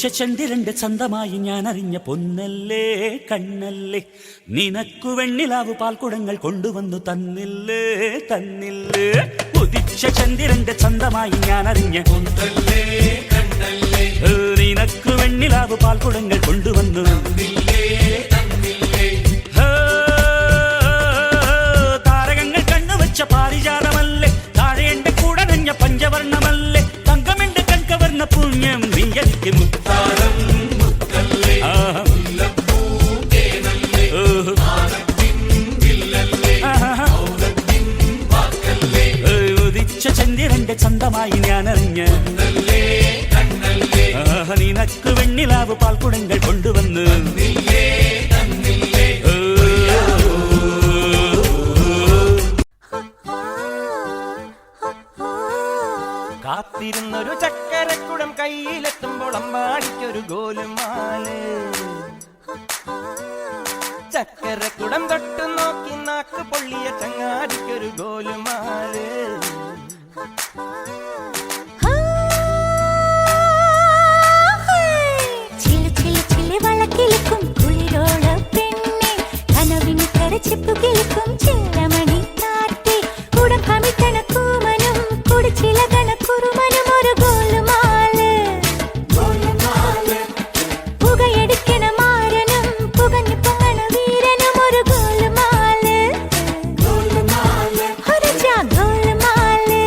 ഉദിച്ച ചന്ദ്രന്റെ ചന്തമായി ഞാൻ അറിഞ്ഞ പൊന്നല്ലേ കണ്ണല്ലേ. നിനക്കു വെണ്ണിലാവ് പാൽക്കുടങ്ങൾ കൊണ്ടുവന്നു തന്നില്ലേ തന്നില്ലേ. ഉദിച്ച ചന്ദ്രന്റെ ചന്തമായി ഞാൻ അറിഞ്ഞ പൊന്നല്ലേ കണ്ണല്ലേ. നിനക്കു വെണ്ണിലാവ് പാൽക്കുടങ്ങൾ കൊണ്ടുവന്നു തന്നില്ലേ താരകങ്ങൾ കണ്ണുവച്ച പാരിജാതമല്ലേ. താഴെ എന്റെ കൂടെ നഞ്ഞ പഞ്ചവർണമല്ലേ. തങ്കമെന്റെ കൺകവർണ പുണ്യം നീയലിക്ക് മുത്താരം ഉദിച്ച ചന്തമായി ഞാൻ അറിഞ്ഞ നിനക്ക് വെണ്ണിലാവ് പാൽക്കുടങ്ങൾ കൊണ്ടുവന്ന്. കാത്തിരുന്നൊരു ചക്കരക്കുടം കയ്യിലെത്തുമ്പോൾ അമ്പാടിക്കൊരു ഗോലുമാൽ. ചക്കരക്കുടം തൊട്ടു നോക്കി നാക്ക് പൊള്ളിയ ചങ്ങാടിക്കൊരു ഗോലുമാൽ. കനവിന് കരച്ചിപ്പു കിലുക്കും ചില്ലമണി കാറ്റെ കുടം കമിത്തണ കൂമനും കുടിച്ചിലകണ കുറുമനും ഒരു ഗോലുമാല് പുകയെടുക്കണ മാരനും പുകഞ്ഞു പൊങ്ങണ വീരനും ഒരു ഗോലുമാല് ഒരു ജാ ഗോലുമാല്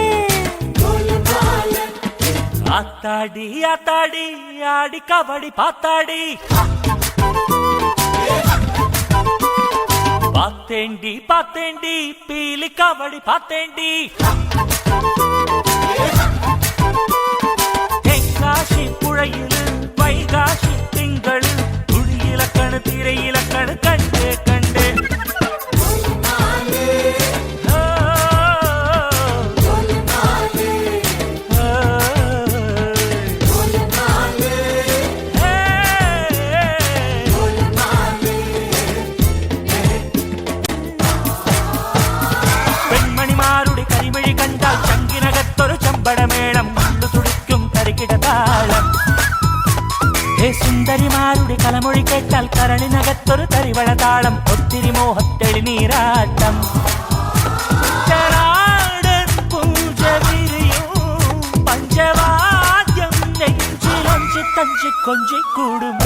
ആത്താടി ആത്താടി ആടി കബടി പാത്താടി பார்த்தேண்டி பார்த்தேண்டி பீலி காவடி பார்த்தேண்டி தென்காசி ചങ്കിനകത്തൊരു ചമ്പടമേളം ഉള്ളു തുടിക്കും കരികിട താളം ഹേ സുന്ദരിമാരുടെ കലമൊഴി കേട്ടാൽ കരളിനകത്തൊരു തരിവള താളം ഒത്തിരി മോഹത്തെളി നീരാട്ടം ചരാടൻ പൂജ വിരിയും പഞ്ചവാദ്യം നെഞ്ചിലൊഞ്ചി തഞ്ചി കൊഞ്ചി കൂടും